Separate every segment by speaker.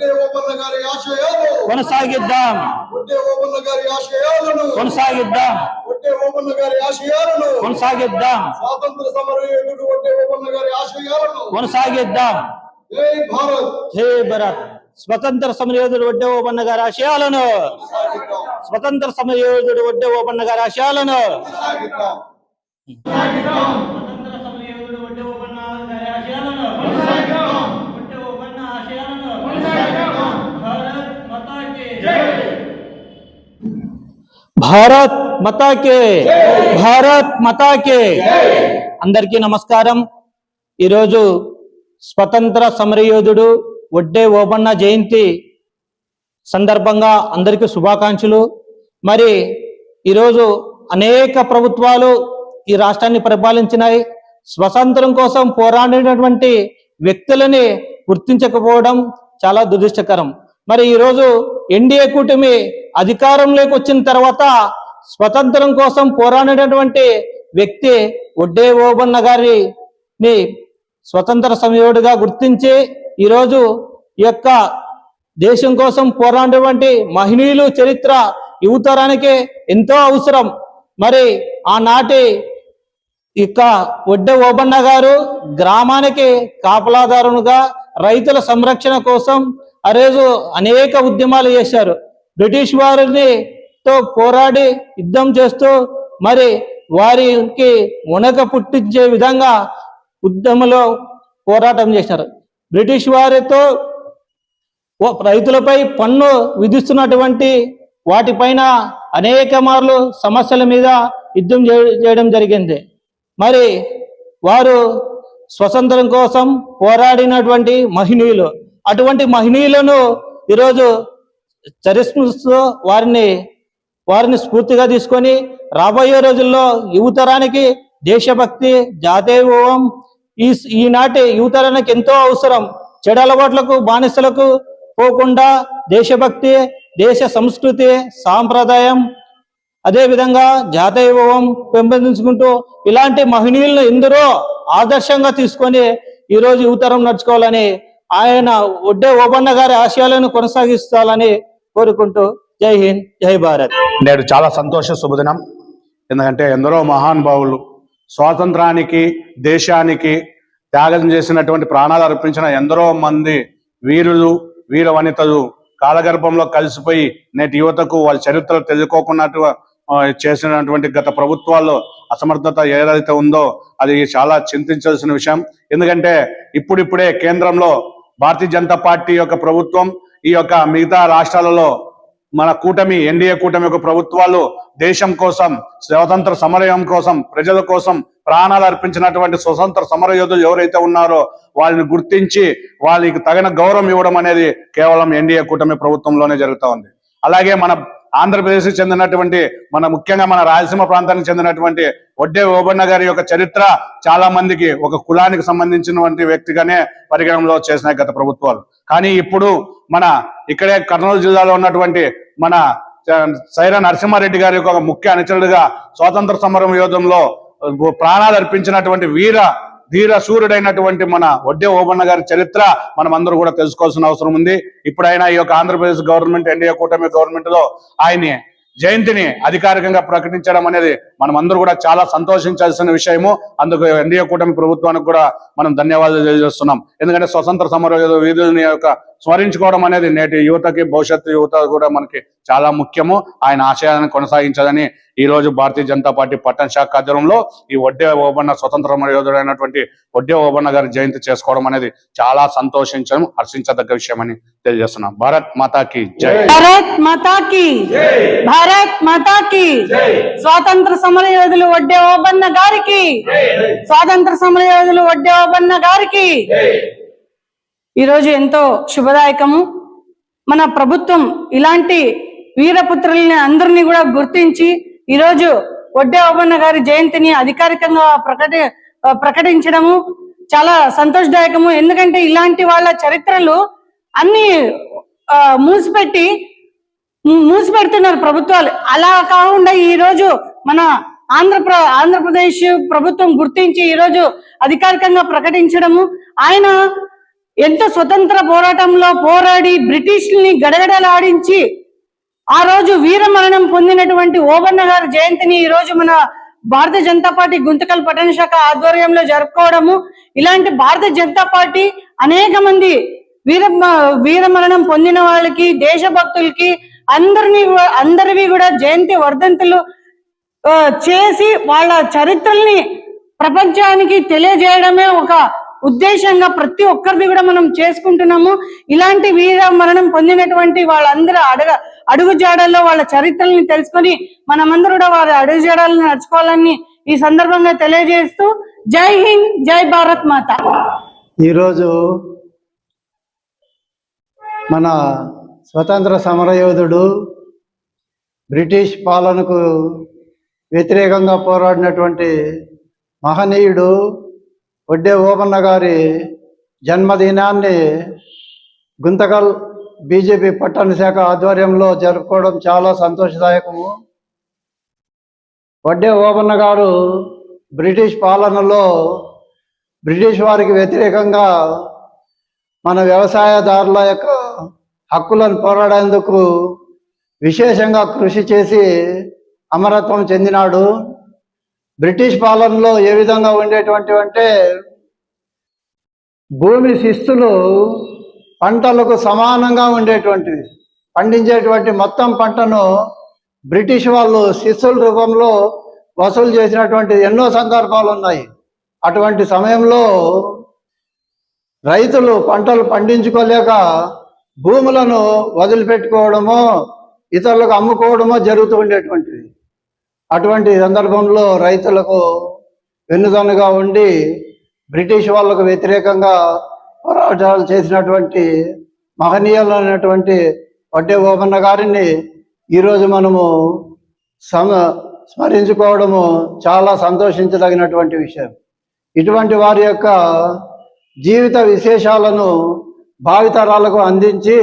Speaker 1: గారి ఆశయాలు.
Speaker 2: కొనసాగిద్దాం.
Speaker 1: గారి ఆశయాలను.
Speaker 2: కొనసాగిద్దాం.
Speaker 1: గారి ఆశయాలను.
Speaker 2: కొనసాగిద్దాం.
Speaker 1: స్వాతంత్ర సమర యోధుడు ఒడ్డే ఓబన్న గారి ఆశయాలను.
Speaker 2: కొనసాగిద్దాం.
Speaker 1: జై భారత్.
Speaker 2: జై భరత్. స్వతంత్ర సమరయోధుడు వడ్డే ఓపన్న గారి ఆశయాలను. స్వతంత్ర సమరయోధుడు వడ్డే ఓపన్న గారి ఆశయాలను
Speaker 1: సాగిద్దాం
Speaker 2: స్వతంత్ర సమరయోధుడు వడ్డే ఓపన్న గారి ఆశయాలను వడ్డే ఓపన్న ఆశయాలను భారత్ మతాకే భారత్ మతాకే అందరికీ నమస్కారం. ఈరోజు స్వతంత్ర సమరయోధుడు వడ్డే ఓబన్న జయంతి సందర్భంగా అందరికీ శుభాకాంక్షలు. మరి ఈరోజు అనేక ప్రభుత్వాలు ఈ రాష్ట్రాన్ని పరిపాలించినాయి. స్వతంత్రం కోసం పోరాడినటువంటి వ్యక్తులని గుర్తించకపోవడం చాలా దురదృష్టకరం. మరి ఈరోజు ఎన్డీఏ కూటమి అధికారంలోకి వచ్చిన తర్వాత స్వతంత్రం కోసం పోరాడినటువంటి వ్యక్తి ఒడ్డే ఓబన్న గారిని స్వతంత్ర సమయుడిగా గుర్తించి ఈరోజు ఈ యొక్క దేశం కోసం పోరాడినటువంటి మహనీయులు చరిత్ర యువతరానికి ఎంతో అవసరం. మరి ఆనాటి ఇక ఒడ్డె ఓబన్న గారు గ్రామానికి కాపలాదారునుగా రైతుల సంరక్షణ కోసం ఆ రోజు అనేక ఉద్యమాలు చేశారు. బ్రిటిష్ వారిని తో పోరాడి యుద్ధం చేస్తూ మరి వారికి ఉనక పుట్టించే విధంగా ఉద్యమంలో పోరాటం చేశారు. బ్రిటిష్ వారితో రైతులపై పన్ను విధిస్తున్నటువంటి వాటిపైన అనేక మార్లు సమస్యల మీద యుద్ధం చేయడం జరిగింది. మరి వారు స్వతంత్రం కోసం పోరాడినటువంటి మహినీయులు అటువంటి మహనీయులను ఈరోజు చరిస్మృస్తూ వారిని వారిని స్ఫూర్తిగా తీసుకొని రాబోయే రోజుల్లో యువతరానికి దేశభక్తి జాతీయవం ఈ ఈనాటి యువతరానికి ఎంతో అవసరం. చెడు అలవాట్లకు బానిసలకు పోకుండా దేశభక్తి దేశ సంస్కృతి సాంప్రదాయం అదేవిధంగా విధంగా పెంపొందించుకుంటూ ఇలాంటి మహనీయులను ఎందరో ఆదర్శంగా తీసుకొని ఈరోజు యువతరం నడుచుకోవాలని ఆయన ఒడ్డే ఓబన్న గారి ఆశయాలను కొనసాగిస్తాలని కోరుకుంటూ జై హింద్ జై భారత్.
Speaker 3: నేడు చాలా సంతోష శుభదినం. ఎందుకంటే ఎందరో మహానుభావులు స్వాతంత్రానికి దేశానికి త్యాగం చేసినటువంటి ప్రాణాలు అర్పించిన ఎందరో మంది వీరులు వీర వనితలు కాలగర్భంలో కలిసిపోయి నేటి యువతకు వాళ్ళ చరిత్రలు తెలుసుకోకున్నట్టు చేసినటువంటి గత ప్రభుత్వాల్లో అసమర్థత ఏదైతే ఉందో అది చాలా చింతించాల్సిన విషయం. ఎందుకంటే ఇప్పుడిప్పుడే కేంద్రంలో భారతీయ జనతా పార్టీ యొక్క ప్రభుత్వం ఈ యొక్క మిగతా రాష్ట్రాలలో మన కూటమి ఎన్డీఏ కూటమి యొక్క ప్రభుత్వాలు దేశం కోసం స్వతంత్ర సమరయం కోసం ప్రజల కోసం ప్రాణాలు అర్పించినటువంటి స్వతంత్ర సమర యోధులు ఎవరైతే ఉన్నారో వాళ్ళని గుర్తించి వాళ్ళకి తగిన గౌరవం ఇవ్వడం అనేది కేవలం ఎన్డీఏ కూటమి ప్రభుత్వంలోనే జరుగుతూ ఉంది. అలాగే మన ఆంధ్రప్రదేశ్ చెందినటువంటి మన ముఖ్యంగా మన రాయలసీమ ప్రాంతానికి చెందినటువంటి ఒడ్డే ఓబన్న గారి యొక్క చరిత్ర చాలా మందికి ఒక కులానికి సంబంధించినటువంటి వ్యక్తిగానే పరిగణనలో చేసిన గత ప్రభుత్వాలు. కానీ ఇప్పుడు మన ఇక్కడే కర్నూలు జిల్లాలో ఉన్నటువంటి మన చ- సైరా నరసింహారెడ్డి గారి యొక్క ముఖ్య అనుచరుడుగా స్వాతంత్ర సమరం యోధంలో ప్రాణాలు అర్పించినటువంటి వీర ధీర సూర్యుడైనటువంటి మన వడ్డే ఓబన్న గారి చరిత్ర మనం అందరూ కూడా తెలుసుకోవాల్సిన అవసరం ఉంది. ఇప్పుడైనా ఈ యొక్క ఆంధ్రప్రదేశ్ గవర్నమెంట్ ఎన్డీఏ కూటమి గవర్నమెంట్లో ఆయన్ని జయంతిని అధికారికంగా ప్రకటించడం అనేది మనం అందరూ కూడా చాలా సంతోషించాల్సిన విషయము. అందుకు ఎన్డీఏ కూటమి ప్రభుత్వానికి కూడా మనం ధన్యవాదాలు తెలియజేస్తున్నాం. ఎందుకంటే స్వతంత్ర సమర వీధులని యొక్క స్మరించుకోవడం అనేది నేటి యువతకి భవిష్యత్తు యువత కూడా మనకి చాలా ముఖ్యము. ఆయన ఆశయాలను కొనసాగించాలని ఈ రోజు భారతీయ జనతా పార్టీ పట్టణ శాఖ ఆధ్వర్యంలో ఈ వడ్డే ఓబన్న స్వతంత్ర యోధుడైనటువంటి వడ్డే ఓబన్న గారి జయంతి చేసుకోవడం అనేది చాలా సంతోషించడం హర్షించదగ్గ విషయమని తెలియజేస్తున్నాం. భారత్ మాతాకి జై.
Speaker 4: భారత్ మాతా కి భారత్ మాతా కి స్వాతంత్ర సమర యోధులు వడ్డే ఓబన్న గారికి స్వాతంత్ర సమర యోధులు వడ్డే ఓబన్న గారికి ఈరోజు ఎంతో శుభదాయకము. మన ప్రభుత్వం ఇలాంటి వీరపుత్రుల్ని అందరినీ కూడా గుర్తించి ఈరోజు వడ్డే ఓబన్న గారి జయంతిని అధికారికంగా ప్రకటి ప్రకటించడము చాలా సంతోషదాయకము. ఎందుకంటే ఇలాంటి వాళ్ళ చరిత్రలు అన్ని మూసిపెట్టి మూసిపెడుతున్నారు ప్రభుత్వాలు. అలా కాకుండా ఈ రోజు మన ఆంధ్రప్ర ఆంధ్రప్రదేశ్ ప్రభుత్వం గుర్తించి ఈ రోజు అధికారికంగా ప్రకటించడము. ఆయన ఎంతో స్వతంత్ర పోరాటంలో పోరాడి బ్రిటిష్ని గడగడలాడించి ఆ రోజు వీరమరణం పొందినటువంటి ఓబన్న గారి జయంతిని ఈ రోజు మన భారతీయ జనతా పార్టీ గుంతకల్ పట్టణ శాఖ ఆధ్వర్యంలో జరుపుకోవడము. ఇలాంటి భారతీయ జనతా పార్టీ అనేక మంది వీర వీరమరణం పొందిన వాళ్ళకి దేశభక్తులకి అందరినీ అందరివి కూడా జయంతి వర్ధంతులు చేసి వాళ్ళ చరిత్రల్ని ప్రపంచానికి తెలియజేయడమే ఒక ఉద్దేశంగా ప్రతి ఒక్కరిది కూడా మనం చేసుకుంటున్నాము. ఇలాంటి వీర మరణం పొందినటువంటి వాళ్ళందరూ అడగ అడుగు జాడల్లో వాళ్ళ చరిత్రల్ని తెలుసుకొని మనమందరూ కూడా వారి అడుగు జాడలను నడుచుకోవాలని ఈ సందర్భంగా తెలియజేస్తూ జై హింద్ జై భారత్ మాత.
Speaker 5: ఈరోజు మన స్వతంత్ర సమరయోధుడు బ్రిటిష్ పాలనకు వ్యతిరేకంగా పోరాడినటువంటి మహనీయుడు వడ్డే ఓపన్న గారి జన్మదినాన్ని గుంతకల్ బీజేపీ పట్టణ శాఖ ఆధ్వర్యంలో జరుపుకోవడం చాలా సంతోషదాయకము. వడ్డే ఓపన్న గారు బ్రిటిష్ పాలనలో బ్రిటిష్ వారికి వ్యతిరేకంగా మన వ్యవసాయదారుల యొక్క హక్కులను పోరాడేందుకు విశేషంగా కృషి చేసి అమరత్వం చెందినాడు. బ్రిటిష్ పాలనలో ఏ విధంగా ఉండేటువంటి అంటే భూమి శిస్తులు పంటలకు సమానంగా ఉండేటువంటిది పండించేటువంటి మొత్తం పంటను బ్రిటిష్ వాళ్ళు శిస్తుల రూపంలో వసూలు చేసినటువంటి ఎన్నో సందర్భాలు ఉన్నాయి. అటువంటి సమయంలో రైతులు పంటలు పండించుకోలేక భూములను వదిలిపెట్టుకోవడమో ఇతరులకు అమ్ముకోవడమో జరుగుతూ ఉండేటువంటి అటువంటి సందర్భంలో రైతులకు వెన్నుదన్నుగా ఉండి బ్రిటిష్ వాళ్ళకు వ్యతిరేకంగా పోరాటాలు చేసినటువంటి మహనీయులైనటువంటి వడ్డే ఓబన్న గారిని ఈరోజు మనము సమ స్మరించుకోవడము చాలా సంతోషించదగినటువంటి విషయం. ఇటువంటి వారి యొక్క జీవిత విశేషాలను భావితరాలకు అందించి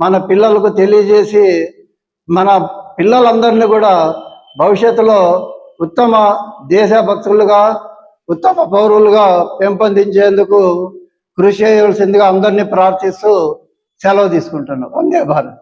Speaker 5: మన పిల్లలకు తెలియజేసి మన పిల్లలందరినీ కూడా భవిష్యత్తులో ఉత్తమ దేశభక్తులుగా ఉత్తమ పౌరులుగా పెంపొందించేందుకు కృషి చేయవలసిందిగా అందరినీ ప్రార్థిస్తూ సెలవు తీసుకుంటున్నాను వందే భారత్.